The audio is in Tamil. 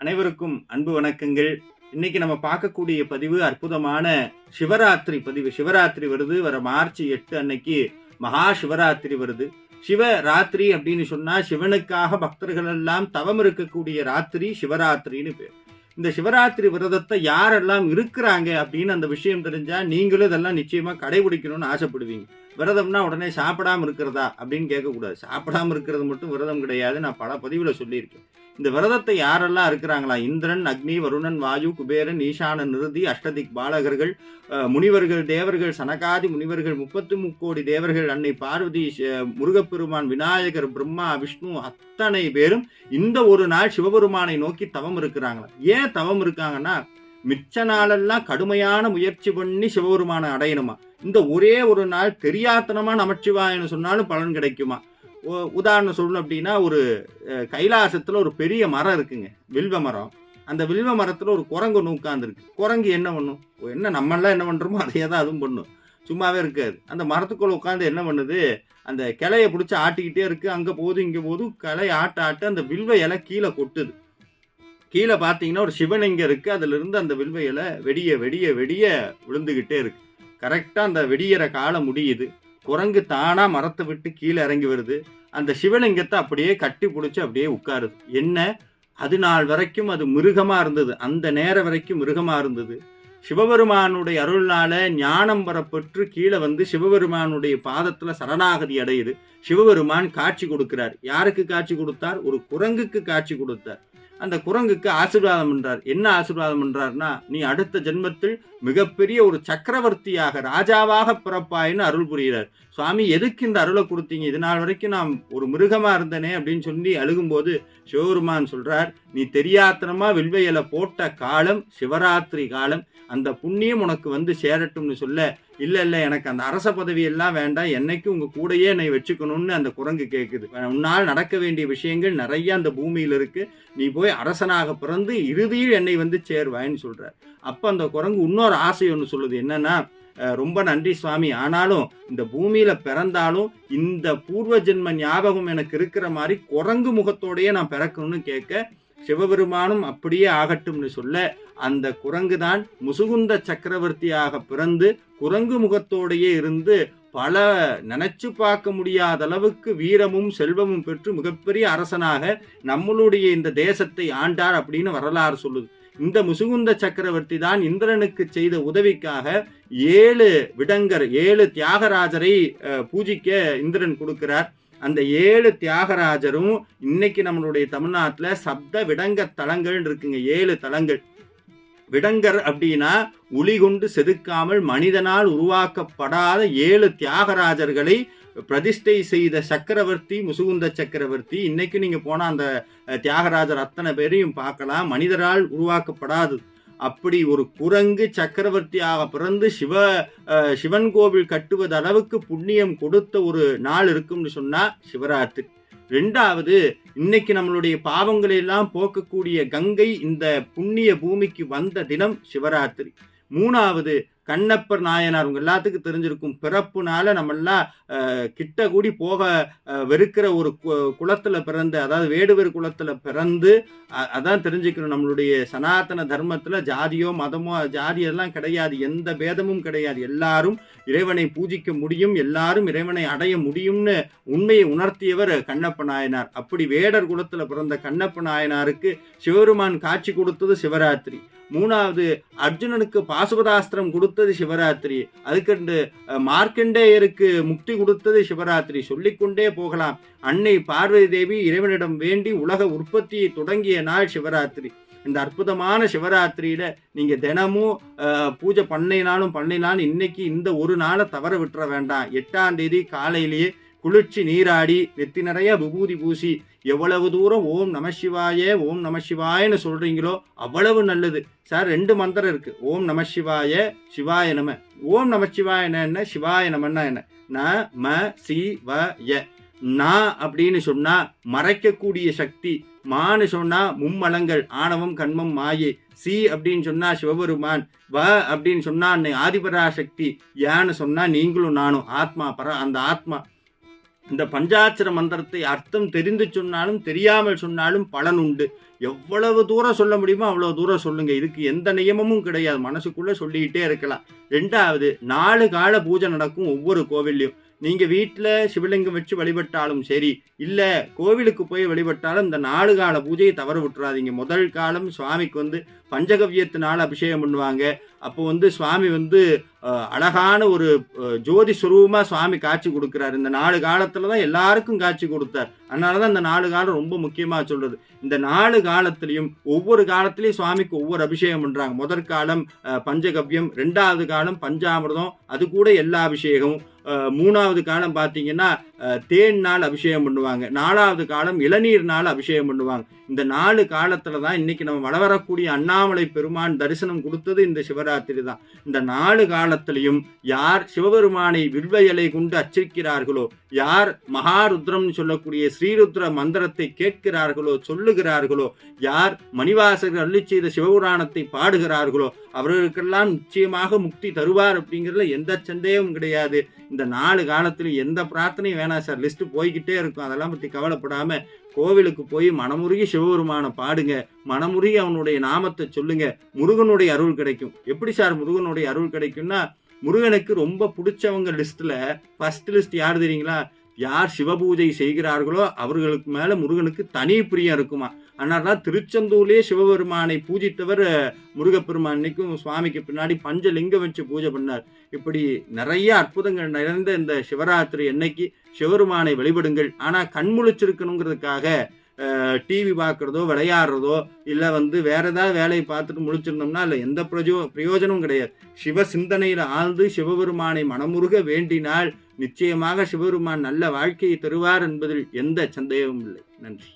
அனைவருக்கும் அன்பு வணக்கங்கள். இன்னைக்கு நம்ம பார்க்கக்கூடிய பதிவு அற்புதமான சிவராத்திரி பதிவு. சிவராத்திரி வருது. வர மார்ச் எட்டு அன்னைக்கு மகா சிவராத்திரி வருது. சிவராத்திரி அப்படின்னு சொன்னா சிவனுக்காக பக்தர்கள் எல்லாம் தவம் இருக்கக்கூடிய ராத்திரி சிவராத்திரின்னு பேர். இந்த சிவராத்திரி விரதத்தை யாரெல்லாம் இருக்கிறாங்க அப்படின்னு அந்த விஷயம் தெரிஞ்சா நீங்களும் இதெல்லாம் நிச்சயமா கடைபிடிக்கணும்னு ஆசைப்படுவீங்க. விரதம்னா உடனே சாப்பிடாம இருக்கிறதா அப்படின்னு கேட்கக்கூடாது. சாப்பிடாம இருக்கிறது மட்டும் விரதம் கிடையாது. நான் பல பதிவில் சொல்லியிருக்கேன். இந்த விரதத்தை யாரெல்லாம் இருக்கிறாங்களா? இந்திரன் அக்னி வருணன் வாயு குபேரன் ஈசான நிருதி அஷ்டதிக் பாலகர்கள் முனிவர்கள் தேவர்கள் சனகாதி முனிவர்கள் முப்பத்து முக்கோடி தேவர்கள் அன்னை பார்வதி முருகப்பெருமான் விநாயகர் பிரம்மா விஷ்ணு அத்தனை பேரும் இந்த ஒரு நாள் சிவபெருமானை நோக்கி தவம் இருக்கிறாங்களா? ஏன் தவம் இருக்காங்கன்னா மிச்ச நாளெல்லாம் கடுமையான முயற்சி பண்ணி சிவபெருமானை அடையணுமா? இந்த ஒரே ஒரு நாள் தெரியாத்தனமா நமச்சிவாயன்னு சொன்னாலும் பலன் கிடைக்குமா? உதாரணம் சொல்லணும் அப்படின்னா ஒரு கைலாசத்தில் கைலாசத்துல ஒரு பெரிய மரம் இருக்குங்க. வில்வ மரம். அந்த வில்வ மரத்துல ஒரு குரங்கு ஒன்று உட்காந்துருக்கு குரங்கு என்ன பண்ணும்? என்ன நம்மளாம் என்ன பண்றோமோ அதையே தான் அதுவும் பண்ணும். சும்மாவே இருக்காது. அந்த மரத்துக்குள்ள உட்காந்து என்ன பண்ணுது? அந்த கிளைய பிடிச்சி ஆட்டிக்கிட்டே இருக்கு. அங்க போகுது இங்க போகுது. கிளைய ஆட்ட ஆட்ட அந்த வில்வ இலை கீழே கொட்டுது. கீழே பார்த்தீங்கன்னா ஒரு சிவலிங்கம் இருக்குது அதுல இருந்து அந்த வில்வ இலை வெடிய வெடிய வெடிய விழுந்துக்கிட்டே இருக்கு. கரெக்டாக அந்த வெடியிற காலம் முடியுது. குரங்கு தானாக மரத்தை விட்டு கீழே இறங்கி வருது. அந்த சிவலிங்கத்தை அப்படியே கட்டி பிடிச்சி அப்படியே உட்காருது. என்ன? அது நாள் வரைக்கும் அது மிருகமாக இருந்தது. அந்த நேரம் வரைக்கும் மிருகமாக இருந்தது. சிவபெருமானுடைய அருள்னால ஞானம் வரப்பெற்று கீழே வந்து சிவபெருமானுடைய பாதத்தில் சரணாகதி அடையுது. சிவபெருமான் காட்சி கொடுக்கிறார். யாருக்கு காட்சி கொடுத்தார்? ஒரு குரங்குக்கு காட்சி கொடுத்தார். அந்த குரங்குக்கு ஆசீர்வாதம் என்றார். என்ன ஆசீர்வாதம் என்றார்னா நீ அடுத்த ஜென்மத்தில் மிகப்பெரிய ஒரு சக்கரவர்த்தியாக ராஜாவாக பிறப்பாயின்னு அருள் புரிகிறார். சுவாமி எதுக்கு இந்த அருளை கொடுத்தீங்க? இது நாள் வரைக்கும் நான் ஒரு மிருகமா இருந்தனே அப்படின்னு சொல்லி அழுகும்போது சிவபெருமான் சொல்றார் நீ தெரியாத்தனமா வில்வையில போட்ட காலம் சிவராத்திரி காலம் அந்த புண்ணியம் உனக்கு வந்து சேரட்டும்னு சொல்ல இல்லை இல்லை எனக்கு அந்த அரச பதவி எல்லாம் வேண்டாம். என்னைக்கும் உங்கள் கூடயே என்னை வச்சுக்கணும்னு அந்த குரங்கு கேட்குது உன்னால் நடக்க வேண்டிய விஷயங்கள் நிறைய அந்த பூமியில் இருக்குது நீ போய் அரசனாக பிறந்து இறுதியில் என்னை வந்து சேர்வாயின்னு சொல்கிறார் அப்போ அந்த குரங்கு இன்னொரு ஆசை ஒன்று சொல்லுது. என்னென்னா ரொம்ப நன்றி சுவாமி. ஆனாலும் இந்த பூமியில் பிறந்தாலும் இந்த பூர்வ ஜென்ம ஞாபகம் எனக்கு இருக்கிற மாதிரி குரங்கு முகத்தோடையே நான் பிறக்கணும்னு கேட்க சிவபெருமானும் அப்படியே ஆகட்டும்னு சொல்ல அந்த குரங்கு தான் முசுகுந்த சக்கரவர்த்தியாக பிறந்து குரங்கு முகத்தோடையே இருந்து பல நினைச்சு பார்க்க முடியாத அளவுக்கு வீரமும் செல்வமும் பெற்று மிகப்பெரிய அரசனாக நம்மளுடைய இந்த தேசத்தை ஆண்டார் அப்படின்னு வரலாறு சொல்லுது. இந்த முசுகுந்த சக்கரவர்த்தி தான் இந்திரனுக்கு செய்த உதவிக்காக ஏழு விடங்கர் ஏழு தியாகராஜரை பூஜிக்க இந்திரன் கொடுக்கிறார். அந்த ஏழு தியாகராஜரும் இன்னைக்கு நம்மளுடைய தமிழ்நாட்டில் சப்த விடங்க தலங்கள் இருக்குங்க ஏழு தலங்கள். விடங்கர் அப்படின்னா உளி கொண்டு செதுக்காமல் மனிதனால் உருவாக்கப்படாத ஏழு தியாகராஜர்களை பிரதிஷ்டை செய்த சக்கரவர்த்தி முசுகுந்த சக்கரவர்த்தி. இன்னைக்கு நீங்கள் போனால் அந்த தியாகராஜர் அத்தனை பேரையும் பார்க்கலாம். மனிதரால் உருவாக்கப்படாது. அப்படி ஒரு குரங்கு சக்கரவர்த்தியாக பிறந்து சிவ சிவன் கோவில் கட்டுவது அளவுக்கு புண்ணியம் கொடுத்த ஒரு நாள் இருக்கும்னு சொன்னால் சிவராத்திரி. ரெண்டாவது இன்னைக்கு நம்மளுடைய பாவங்களை எல்லாம் போக்கக்கூடிய கங்கை இந்த புண்ணிய பூமிக்கு வந்த தினம் சிவராத்திரி. மூணாவது கண்ணப்பர் நாயனார் உங்க எல்லாத்துக்கும் தெரிஞ்சிருக்கும் பிறப்புனால நம்மெல்லாம் அஹ், கிட்ட கூடி போக வெறுக்கிற ஒரு கு- பிறந்து அதாவது வேடுவர் குளத்துல பிறந்து அதான் தெரிஞ்சுக்கணும். நம்மளுடைய சனாதன தர்மத்துல ஜாதியோ மதமோ ஜாதி எல்லாம் கிடையாது. எந்த பேதமும் கிடையாது. எல்லாரும் இறைவனை பூஜிக்க முடியும். எல்லாரும் இறைவனை அடைய முடியும்னு உண்மையை உணர்த்தியவர் கண்ணப்ப நாயனார். அப்படி வேடர் குலத்துல பிறந்த கண்ணப்ப நாயனாருக்கு சிவபெருமான் காட்சி கொடுத்தது சிவராத்திரி. மூணாவது அர்ஜுனனுக்கு பாசுபதாஸ்திரம் கொடுத்தது சிவராத்திரி. அதுக்கண்டு மார்க்கண்டேயருக்கு முக்தி கொடுத்தது சிவராத்திரி. சொல்லிக்கொண்டே போகலாம். அன்னை பார்வதி தேவி இறைவனிடம் வேண்டி உலக உற்பத்தியை தொடங்கிய நாள் சிவராத்திரி. இந்த அற்புதமான சிவராத்திரியில நீங்க தினமும் பூஜை பண்ணினாலும் பண்ணினாலும் இன்னைக்கு இந்த ஒரு நாளை தவற விட்டுற வேண்டாம். எட்டாம் தேதி காலையிலேயே குளிர்ச்சி நீராடி நெத்தி நிறைய விபூதி பூசி எவ்வளவு தூரம் ஓம் நமசிவாய ஓம் நமசிவாயன்னு சொல்றீங்களோ அவ்வளவு நல்லது. சார் ரெண்டு மந்திரம் இருக்கு. ஓம் நம சிவாய நம. ஓம் நமசிவாய என்ன சிவாய நமன்னா என்ன? ந ம சி வ ய. நா அப்படின்னு சொன்னா மறைக்கக்கூடிய சக்தி. மான்னு சொன்னா மும்மலங்கள் ஆணவம் கண்மம் மாயை. சி அப்படின்னு சொன்னா சிவபெருமான். வ அப்படின்னு சொன்னா அன்னை ஆதிபராசக்தி. ஏன்னு சொன்னா நீங்களும் நானும் ஆத்மா பர அந்த ஆத்மா. இந்த பஞ்சாட்சர மந்திரத்தை அர்த்தம் தெரிந்து சொன்னாலும் தெரியாமல் சொன்னாலும் பலன் உண்டு. எவ்வளவு தூரம் சொல்ல முடியுமோ அவ்வளவு தூரம் சொல்லுங்க. இதுக்கு எந்த நியமமும் கிடையாது. மனசுக்குள்ளே சொல்லிக்கிட்டே இருக்கலாம். ரெண்டாவது நாலு கால பூஜை நடக்கும் ஒவ்வொரு கோவில்லையும். நீங்கள் வீட்டில் சிவலிங்கம் வச்சு வழிபட்டாலும் சரி இல்லை கோவிலுக்கு போய் வழிபட்டாலும் இந்த நாலு கால பூஜையை தவற விட்டுறாதீங்க. முதல் காலம் சுவாமிக்கு வந்து பஞ்சகவ்யத்தினால் அபிஷேகம் பண்ணுவாங்க. அப்போ வந்து சுவாமி வந்து அழகான ஒரு ஜோதி சுரூபமாக சுவாமி காட்சி கொடுக்குறாரு. இந்த நாலு காலத்தில் தான் எல்லாருக்கும் காட்சி கொடுத்தார். அதனால தான் இந்த நாலு காலம் ரொம்ப முக்கியமாக சொல்கிறது இந்த நாலு காலத்திலையும் ஒவ்வொரு காலத்திலையும் சுவாமிக்கு ஒவ்வொரு அபிஷேகம் பண்ணுறாங்க முதற் காலம் பஞ்சகவ்யம் ரெண்டாவது காலம் பஞ்சாமிர்தம் அது கூட எல்லா அபிஷேகமும். மூணாவது காலம் பார்த்தீங்கன்னா தேன் நாள் அபிஷேகம் பண்ணுவாங்க. நாலாவது காலம் இளநீர் நாள் அபிஷேகம் பண்ணுவாங்க. இந்த நாலு காலத்தில் தான் இன்னைக்கு நம்ம வளவரக்கூடிய அண்ணாமலை பெருமான் தரிசனம் கொடுத்தது இந்த சிவராத்திரி தான். இந்த நாலு காலத்திலையும் யார் சிவபெருமானை வில்வையலை கொண்டு அச்சிருக்கிறார்களோ யார் மகாருத்ரம் சொல்லக்கூடிய ஸ்ரீருத்ர மந்திரத்தை கேட்கிறார்களோ சொல்லுகிறார்களோ யார் மணிவாசகர் அள்ளி செய்த சிவபுராணத்தை பாடுகிறார்களோ அவர்களுக்கெல்லாம் நிச்சயமாக முக்தி தருவார் அப்படிங்கிறதுல எந்த சந்தேகமும் கிடையாது. இந்த நாலு காலத்துல எந்த பிரார்த்தனையும் வேணாம் சார். லிஸ்ட் போய்கிட்டே இருக்கும். அதெல்லாம் பத்தி கவலைப்படாம கோவிலுக்கு போய் மனமுருகி சிவபெருமானை பாடுங்க. மனமுருகி அவனுடைய நாமத்தை சொல்லுங்க. முருகனுடைய அருள் கிடைக்கும். எப்படி சார் முருகனுடைய அருள் கிடைக்கும்னா முருகனுக்கு ரொம்ப பிடிச்சவங்க லிஸ்ட்ல ஃபர்ஸ்ட் லிஸ்ட் யார் தெரியுங்களா? யார் சிவபூஜை செய்கிறார்களோ அவர்களுக்கு மேல முருகனுக்கு தனி பிரியம் இருக்குமா? ஆனால் தான் திருச்செந்தூர்லேயே சிவபெருமானை பூஜித்தவர் அஹ், முருகப்பெருமான். இன்னைக்கும் சுவாமிக்கு பின்னாடி பஞ்சலிங்கம் வச்சு பூஜை பண்ணார். இப்படி நிறைய அற்புதங்கள் நிறைந்த இந்த சிவராத்திரி என்னைக்கு சிவபெருமானை வழிபடுங்கள். ஆனால் கண் முழிச்சிருக்கணுங்கிறதுக்காக டிவி பார்க்குறதோ விளையாடுறதோ இல்லை வந்து வேற ஏதாவது வேலையை பார்த்துட்டு முழிச்சிருந்தோம்னா இல்லை எந்த பிரஜோ பிரயோஜனமும் கிடையாது. சிவ சிந்தனையில் ஆழ்ந்து சிவபெருமானை மனமுருக வேண்டினால் நிச்சயமாக சிவபெருமான் நல்ல வாழ்க்கையை தருவார் என்பதில் எந்த சந்தேகமும் இல்லை. நன்றி.